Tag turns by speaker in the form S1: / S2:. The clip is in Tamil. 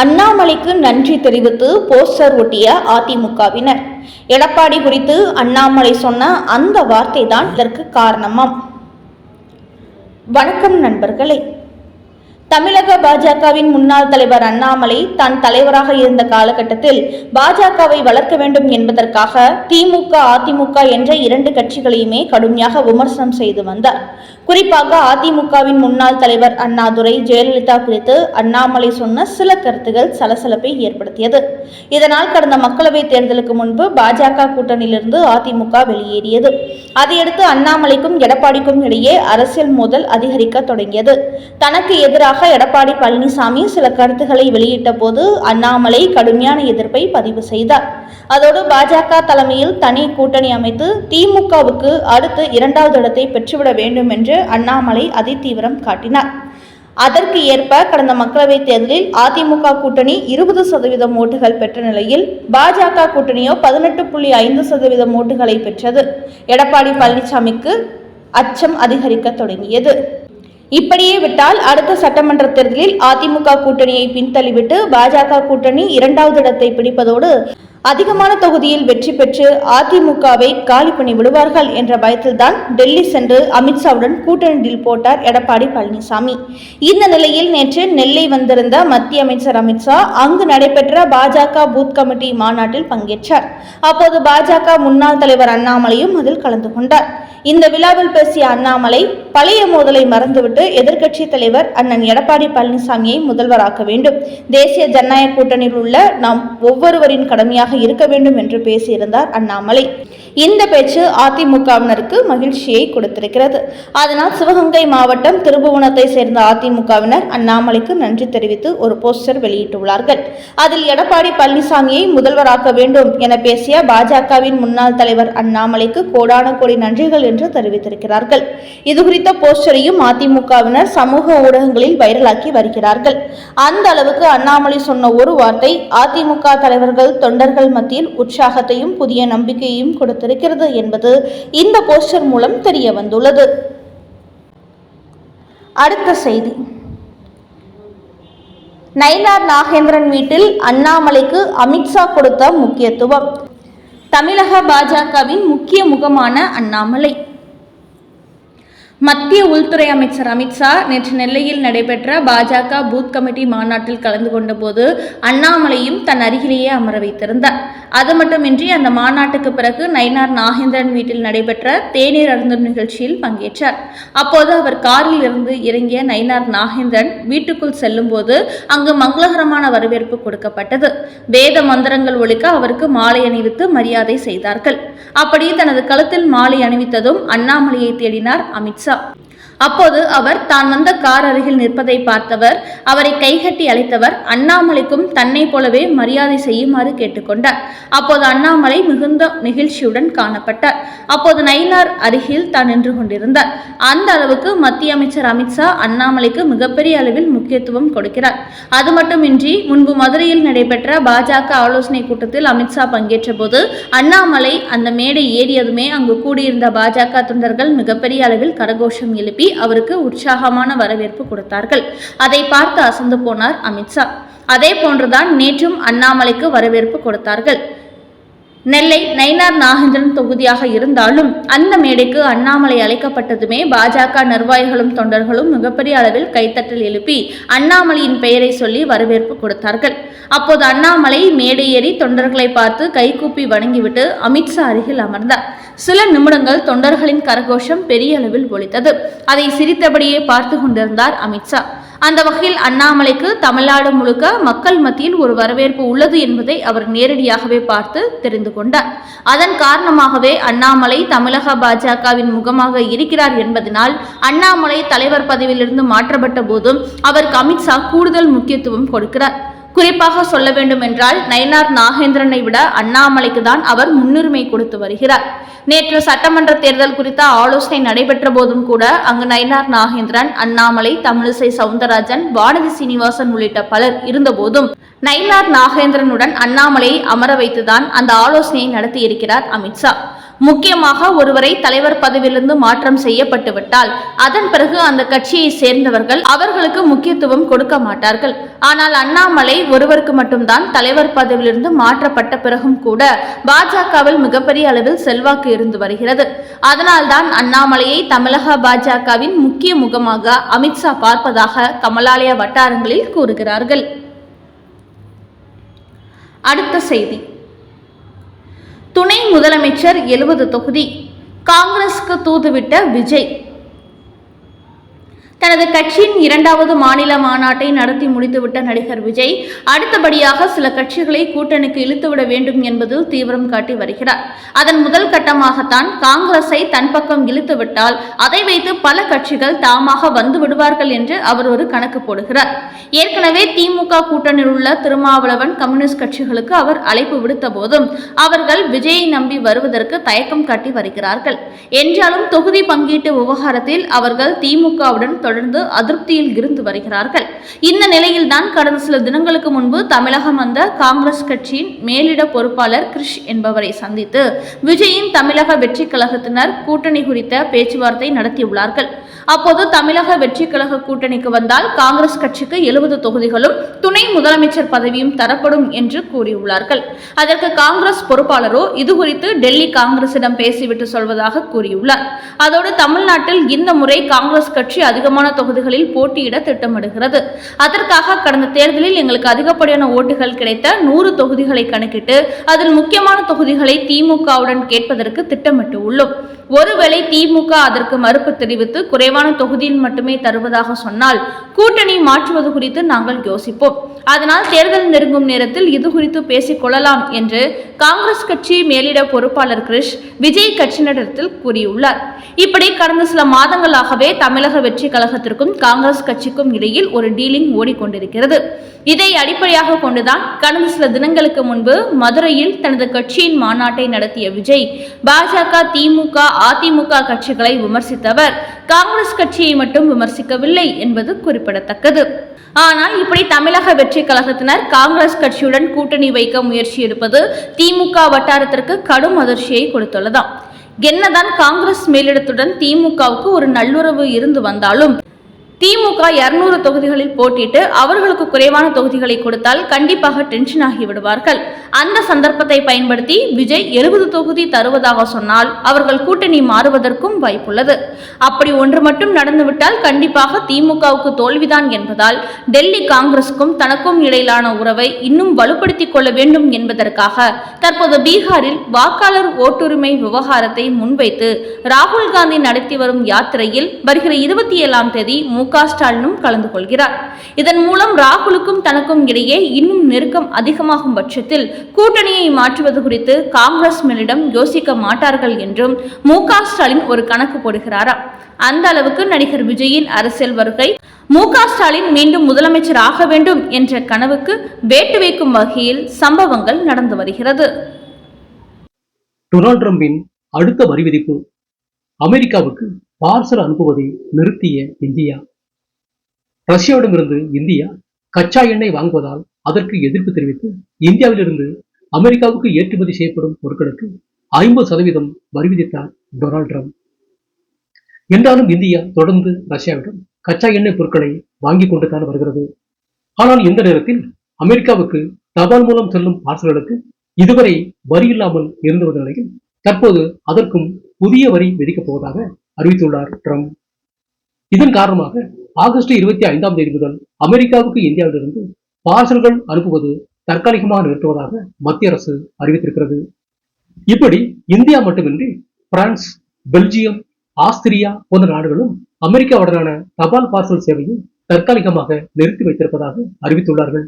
S1: அண்ணாமலைக்கு நன்றி தெரிவித்து போஸ்டர் ஒட்டிய அதிமுகவினர். எடப்பாடி குறித்து அண்ணாமலை சொன்ன அந்த வார்த்தை தான் இதற்கு காரணமாம். வணக்கம் நண்பர்களே. தமிழக பாஜகவின் முன்னாள் தலைவர் அண்ணாமலை தான் தலைவராக இருந்த காலகட்டத்தில் பாஜகவை வளர்க்க வேண்டும் என்பதற்காக திமுக அதிமுக என்ற இரண்டு கட்சிகளையுமே கடுமையாக விமர்சனம் செய்து வந்தார். குறிப்பாக அதிமுகவின் முன்னாள் தலைவர் அண்ணாதுரை ஜெயலலிதா குறித்து அண்ணாமலை சொன்ன சில கருத்துகள் சலசலப்பை ஏற்படுத்தியது. இதனால் கடந்த மக்களவைத் தேர்தலுக்கு முன்பு பாஜக கூட்டணியிலிருந்து அதிமுக வெளியேறியது. அதையடுத்து அண்ணாமலைக்கும் எடப்பாடிக்கும் இடையே அரசியல் மோதல் அதிகரிக்க தொடங்கியது. தனக்கு எதிராக எடப்பாடி பழனிசாமி சில கருத்துக்களை வெளியிட்ட போது அண்ணாமலை கடுமையான எதிர்ப்பை பதிவு செய்தார். அதோடு பாஜக தலைமையில் தனி கூட்டணி அமைத்து திமுகவுக்கு அடுத்து இரண்டாவது இடத்தை பெற்றுவிட வேண்டும் என்று அண்ணாமலை அதிதீவிரம் காட்டினார். அதற்கு ஏற்ப கடந்த மக்களவைத் தேர்தலில் அதிமுக கூட்டணி இருபது சதவீதம் ஓட்டுகள் பெற்ற நிலையில் பாஜக கூட்டணியோ பதினெட்டு புள்ளி ஐந்து சதவீதம் ஓட்டுகளை பெற்றது. எடப்பாடி பழனிசாமிக்கு அச்சம் அதிகரிக்க தொடங்கியது. இப்படியே விட்டால் அடுத்த சட்டமன்ற தேர்தலில் அதிமுக கூட்டணியை பின்தள்ளிவிட்டு பாஜக கூட்டணி இரண்டாவது இடத்தை பிடிப்பதோடு அதிகமான தொகுதியில் வெற்றி பெற்று அதிமுகவை காலி பண்ணி விடுவார்கள் என்ற பயத்தில்தான் டெல்லி சென்று அமித்ஷாவுடன் கூட்டணி டீல் போட்டார் எடப்பாடி பழனிசாமி. இந்த நிலையில் நேற்று நெல்லை வந்திருந்த மத்திய அமைச்சர் அமித்ஷா அங்கு நடைபெற்ற பாஜக பூத் கமிட்டி மாநாட்டில் பங்கேற்றார். அப்போது பாஜக முன்னாள் தலைவர் அண்ணாமலையும் அதில் கலந்து கொண்டார். இந்த விழாவில் பேசிய அண்ணாமலை பழைய மோதலை மறந்துவிட்டு எதிர்க்கட்சி தலைவர் அண்ணன் எடப்பாடி பழனிசாமியை முதல்வராக்க வேண்டும். தேசிய ஜனநாயக கூட்டணியில் உள்ள நாம் ஒவ்வொருவரின் கடமையாக இருக்க வேண்டும் என்று பேசியிருந்தார் அண்ணாமலை. இந்த பேச்சு அதிமுகவினருக்கு மகிழ்ச்சியை கொடுத்திருக்கிறது. அதனால் சிவகங்கை மாவட்டம் திருபுவனத்தை சேர்ந்த அதிமுகவினர் அண்ணாமலைக்கு நன்றி தெரிவித்து ஒரு போஸ்டர் வெளியிட்டுள்ளார்கள். அதில் எடப்பாடி பழனிசாமியை முதல்வராக்க வேண்டும் என பேசிய பாஜகவின் முன்னாள் தலைவர் அண்ணாமலைக்கு கோடான கோடி நன்றிகள் என்று தெரிவித்திருக்கிறார்கள். இது குறித்த போஸ்டரையும் அதிமுகவினர் சமூக ஊடகங்களில் வைரலாக்கி வருகிறார்கள். அந்த அளவுக்கு அண்ணாமலை சொன்ன ஒரு வார்த்தை அதிமுக தலைவர்கள் தொண்டர்கள் மத்தியில் உற்சாகத்தையும் புதிய நம்பிக்கையையும் வைத்திருக்கிறது என்பது இந்த போஸ்டர் மூலம் தெரிய வந்துள்ளது. அடுத்த செய்தி. நயினார் நாகேந்திரன் வீட்டில் அண்ணாமலைக்கு அமித்ஷா கொடுத்த முக்கியத்துவம். தமிழக பாஜகவின் முக்கிய முகமான அண்ணாமலை. மத்திய உள்துறை அமைச்சர் அமித்ஷா நேற்று நெல்லையில் நடைபெற்ற பாஜக பூத் கமிட்டி மாநாட்டில் கலந்து கொண்டபோது அண்ணாமலையும் தன் அருகிலேயே அமர வைத்திருந்தார். அது மட்டுமின்றி அந்த மாநாட்டுக்கு பிறகு நயினார் நாகேந்திரன் வீட்டில் நடைபெற்ற தேநீர் அருந்தும் நிகழ்ச்சியில் பங்கேற்றார். அப்போது அவர் காரில் இருந்து இறங்கிய நயினார் நாகேந்திரன் வீட்டுக்குள் செல்லும்போது அங்கு மங்களகரமான வரவேற்பு கொடுக்கப்பட்டது. வேத மந்திரங்கள் ஒழிக்க அவருக்கு மாலை அணிவித்து மரியாதை செய்தார்கள். அப்படி தனது கழுத்தில் மாலை அணிவித்ததும் அண்ணாமலையை தேடினார் அமித்ஷா さ அப்போது அவர் தான் வந்த கார் அருகில் நிற்பதை பார்த்தவர் அவரை கைகட்டி அழைத்தவர் அண்ணாமலைக்கும் தன்னை போலவே மரியாதை செய்யுமாறு கேட்டுக்கொண்டார். அப்போது அண்ணாமலை மிகுந்த நெகிழ்ச்சியுடன் காணப்பட்டார். அப்போது நயினார் அருகில் தான் நின்று கொண்டிருந்தார். அந்த அளவுக்கு மத்திய அமைச்சர் அமித்ஷா அண்ணாமலைக்கு மிகப்பெரிய அளவில் முக்கியத்துவம் கொடுக்கிறார். அது மட்டுமின்றி முன்பு மதுரையில் நடைபெற்ற பாஜக ஆலோசனை கூட்டத்தில் அமித்ஷா பங்கேற்ற போது அண்ணாமலை அந்த மேடை ஏறியதுமே அங்கு கூடியிருந்த பாஜக தொண்டர்கள் மிகப்பெரிய அளவில் கரகோஷம் எழுப்பி அவருக்கு உற்சாகமான வரவேற்பு கொடுத்தார்கள். அதை பார்த்து அசந்து போனார் அமித்ஷா அதே போன்றுதான் நேற்றும் அண்ணாமலைக்கு வரவேற்பு கொடுத்தார்கள். நெல்லை நயினார் நாகேந்திரன் தொகுதியாக இருந்தாலும் அந்த மேடைக்கு அண்ணாமலை அழைக்கப்பட்டதுமே பாஜக நிர்வாகிகளும் தொண்டர்களும் மிகப்பெரிய அளவில் கைத்தட்டல் எழுப்பி அண்ணாமலையின் பெயரை சொல்லி வரவேற்பு கொடுத்தார்கள். அப்போது அண்ணாமலை மேடை ஏறி தொண்டர்களை பார்த்து கைகூப்பி வணங்கிவிட்டு அமித்ஷா அருகில் அமர்ந்தார். சில நிமிடங்கள் தொண்டர்களின் கரகோஷம் பெரிய அளவில் ஒலித்தது. அதை சிரித்தபடியே பார்த்து கொண்டிருந்தார் அமித்ஷா அந்த வகையில் அண்ணாமலைக்கு தமிழ்நாடு முழுக்க மக்கள் மத்தியில் ஒரு வரவேற்பு உள்ளது என்பதை அவர் நேரடியாகவே பார்த்து தெரிந்து கொண்டார். அதன் காரணமாகவே அண்ணாமலை தமிழக பாஜகவின் முகமாக இருக்கிறார் என்பதனால் அண்ணாமலை தலைவர் பதவியிலிருந்து மாற்றப்பட்ட போதும் அவருக்கு அமித்ஷா கூடுதல் முக்கியத்துவம் கொடுக்கிறார். குறிப்பாக சொல்ல வேண்டும் என்றால் நயினார் நாகேந்திரனை விட அண்ணாமலைக்கு தான் அவர் முன்னுரிமை கொடுத்து வருகிறார். நேற்று சட்டமன்ற தேர்தல் குறித்த ஆலோசனை நடைபெற்ற போதும் கூட அங்கு நயினார் நாகேந்திரன் அண்ணாமலை தமிழிசை சவுந்தரராஜன் வானதி சீனிவாசன் உள்ளிட்ட பலர் இருந்தபோதும் நயினார் நாகேந்திரனுடன் அண்ணாமலையை அமர வைத்துதான் அந்த ஆலோசனையை நடத்தியிருக்கிறார் அமித்ஷா முக்கியமாக ஒருவரை தலைவர் பதவியிலிருந்து மாற்றம் செய்யப்பட்டுவிட்டால் அதன் பிறகு அந்த கட்சியை சேர்ந்தவர்கள் அவர்களுக்கு முக்கியத்துவம் கொடுக்க மாட்டார்கள். ஆனால் அண்ணாமலை ஒருவருக்கு மட்டும்தான் தலைவர் பதவியிலிருந்து மாற்றப்பட்ட பிறகும் கூட பாஜகவில் மிகப்பெரிய அளவில் செல்வாக்கு இருந்து வருகிறது. அதனால்தான் அண்ணாமலையை தமிழக பாஜகவின் முக்கிய முகமாக அமித்ஷா பார்ப்பதாக கமலாலய வட்டாரங்களில் கூறுகிறார்கள். அடுத்த செய்தி. துணை முதலமைச்சர் எழுபது தொகுதி. காங்கிரஸ்க்கு தூதுவிட்ட விஜய். தனது கட்சியின் இரண்டாவது மாநில மாநாட்டை நடத்தி முடித்துவிட்ட நடிகர் விஜய் அடுத்தபடியாக சில கட்சிகளை கூட்டணிக்கு இழுத்துவிட வேண்டும் என்பதில் தீவிரம் காட்டி வருகிறார். அதன் முதல் கட்டமாகத்தான் காங்கிரஸை தன் பக்கம் இழுத்துவிட்டால் அதை வைத்து பல கட்சிகள் தாமாக வந்து விடுவார்கள் என்று அவர் ஒரு கணக்கு போடுகிறார். ஏற்கனவே திமுக கூட்டணியில் உள்ள திருமாவளவன் கம்யூனிஸ்ட் கட்சிகளுக்கு அவர் அழைப்பு விடுத்த போதும் அவர்கள் விஜயை நம்பி வருவதற்கு தயக்கம் காட்டி வருகிறார்கள். என்றாலும் தொகுதி பங்கீட்டு விவகாரத்தில் அவர்கள் திமுகவுடன் தொடர்ந்து அதிருப்தியில் இருந்து வருகிறார்கள். இந்த நிலையில்தான் கடந்த சில தினங்களுக்கு முன்பு தமிழகம் வந்த காங்கிரஸ் கட்சியின் மேலிட பொறுப்பாளர் கிரிஷ் என்பவரை சந்தித்து விஜயின் தமிழக வெற்றி கழகத்தினர் கூட்டணி குறித்த பேச்சுவார்த்தை நடத்தியுள்ளார்கள். அப்போது தமிழக வெற்றி கழக கூட்டணிக்கு வந்தால் காங்கிரஸ் கட்சிக்கு எழுபது தொகுதிகளும் துணை முதலமைச்சர் பதவியும் தரப்படும் என்று கூறியுள்ளார்கள். அதற்கு காங்கிரஸ் பொறுப்பாளரோ இது குறித்து டெல்லி காங்கிரசிடம் பேசிவிட்டு சொல்வதாக கூறியுள்ளார். அதோடு தமிழ்நாட்டில் இந்த முறை காங்கிரஸ் கட்சி அதிகமான தொகுதிகளில் போட்டியிட திட்டமிடுகிறது. அதற்காக கடந்த தேர்தலில் எங்களுக்கு அதிகப்படியான ஓட்டுகள் கிடைத்த நூறு தொகுதிகளை கணக்கிட்டு அதில் முக்கியமான தொகுதிகளை திமுகவுடன் கேட்பதற்கு திட்டமிட்டு உள்ளோம். ஒருவேளை திமுக அதற்கு மறுப்பு தெரிவித்து குறைவான தொகுதியில் மட்டுமே தருவதாக சொன்னால் கூட்டணி மாற்றுவது குறித்து நாங்கள் யோசிப்போம். அதனால் தேர்தல் நெருங்கும் நேரத்தில் இது குறித்து பேசிக் கொள்ளலாம் என்று காங்கிரஸ் கட்சி மேலிட பொறுப்பாளர் கிரிஷ் விஜய் கட்சியினரிடத்தில் கூறியுள்ளார். இப்படி கடந்த சில மாதங்களாகவே தமிழக வெற்றி கழகத்திற்கும் காங்கிரஸ் கட்சிக்கும் இடையில் ஒரு டீலிங் ஓடிக்கொண்டிருக்கிறது. இதை அடிப்படையாக கொண்டுதான் கடந்த சில தினங்களுக்கு முன்பு மதுரையில் தனது கட்சியின் மாநாட்டை நடத்திய விஜய் பாஜக திமுக அதிமுக கட்சிகளை விமர்சித்தவர். காங்கிரஸ் கட்சியை மட்டும் விமர்சிக்கவில்லை என்பது குறிப்பிடத்தக்கது. ஆனால் இப்படி தமிழக வெற்றி கழகத்தினர் காங்கிரஸ் கட்சியுடன் கூட்டணி வைக்க முயற்சி எடுப்பது திமுக வட்டாரத்திற்கு கடும் அதிர்ச்சியை கொடுத்துள்ளதாம். என்னதான் காங்கிரஸ் மேலிடத்துடன் திமுகவுக்கு ஒரு நல்லுறவு இருந்து வந்தாலும் திமுக இருநூறு தொகுதிகளில் போட்டிட்டு அவர்களுக்கு குறைவான தொகுதிகளை கொடுத்தால் கண்டிப்பாக டென்ஷன் ஆகி விடுவார்கள். அந்த சந்தர்ப்பத்தை பயன்படுத்தி விஜய் எழுபது தொகுதி தருவதாக சொன்னால் அவர்கள் கூட்டணி மாறுவதற்கும் வாய்ப்புள்ளது. அப்படி ஒன்று மட்டும் நடந்துவிட்டால் கண்டிப்பாக திமுகவுக்கு தோல்விதான் என்பதால் டெல்லி காங்கிரசுக்கும் தனக்கும் இடையிலான உறவை இன்னும் வலுப்படுத்திக் கொள்ள வேண்டும் என்பதற்காக தற்போது பீகாரில் வாக்காளர் ஓட்டுரிமை விவகாரத்தை முன்வைத்து ராகுல் காந்தி நடத்தி வரும் யாத்திரையில் வருகிற இருபத்தி ஏழாம் தேதி மு க ஸ்டாலினும் கலந்து கொள்கிறார். இதன் மூலம் ராகுலுக்கும் தனக்கும் இடையே இன்னும் நெருக்கம் அதிகமாகும் பட்சத்தில் கூட்டணியை மாற்றுவது குறித்து காங்கிரஸ் மேலிடம் யோசிக்க மாட்டார்கள் என்றும் மு ஸ்டாலின் ஒரு கணக்கு போடுகிறாரா? அந்த அளவுக்கு நடிகர் விஜயின் அரசியல் வருகை மு ஸ்டாலின் மீண்டும் முதலமைச்சர் ஆக வேண்டும் என்ற கனவுக்கு வேட்டு வைக்கும் வகையில் சம்பவங்கள் நடந்து வருகிறது.
S2: டொனால்ட் ட்ரம்பின் அடுத்த வரி விதிப்பு அமெரிக்காவுக்கு பார்சல் அனுப்புவதை நிறுத்திய இந்தியா. ரஷ்யாவிடமிருந்து இந்தியா கச்சா எண்ணெய் வாங்குவதால் அதற்கு எதிர்ப்பு தெரிவித்து இந்தியாவிலிருந்து அமெரிக்காவுக்கு ஏற்றுமதி செய்யப்படும் பொருட்களுக்கு ஐம்பது சதவீதம் வரி விதித்தார் டொனால்ட் ட்ரம்ப். என்றாலும் இந்தியா தொடர்ந்து ரஷ்யாவிடம் கச்சா எண்ணெய் பொருட்களை வாங்கி கொண்டு தான் வருகிறது. ஆனால் இந்த நேரத்தில் அமெரிக்காவுக்கு தபால் மூலம் செல்லும் பார்சல்களுக்கு இதுவரை வரி இல்லாமல் இருந்து வந்த நிலையில் தற்போது அதற்கும் புதிய வரி விதிக்கப் போவதாக அறிவித்துள்ளார் ட்ரம்ப். இதன் காரணமாக ஆகஸ்ட் இருபத்தி ஐந்தாம் தேதி முதல் அமெரிக்காவுக்கு இந்தியாவிலிருந்து பார்சல்கள் அனுப்புவது தற்காலிகமாக நிறுத்துவதாக மத்திய அரசு அறிவித்திருக்கிறது. இப்படி இந்தியா மட்டுமின்றி பிரான்ஸ் பெல்ஜியம் ஆஸ்திரியா போன்ற நாடுகளும் அமெரிக்காவுடனான தபால் பார்சல் சேவையை தற்காலிகமாக நிறுத்தி வைத்திருப்பதாக அறிவித்துள்ளார்கள்.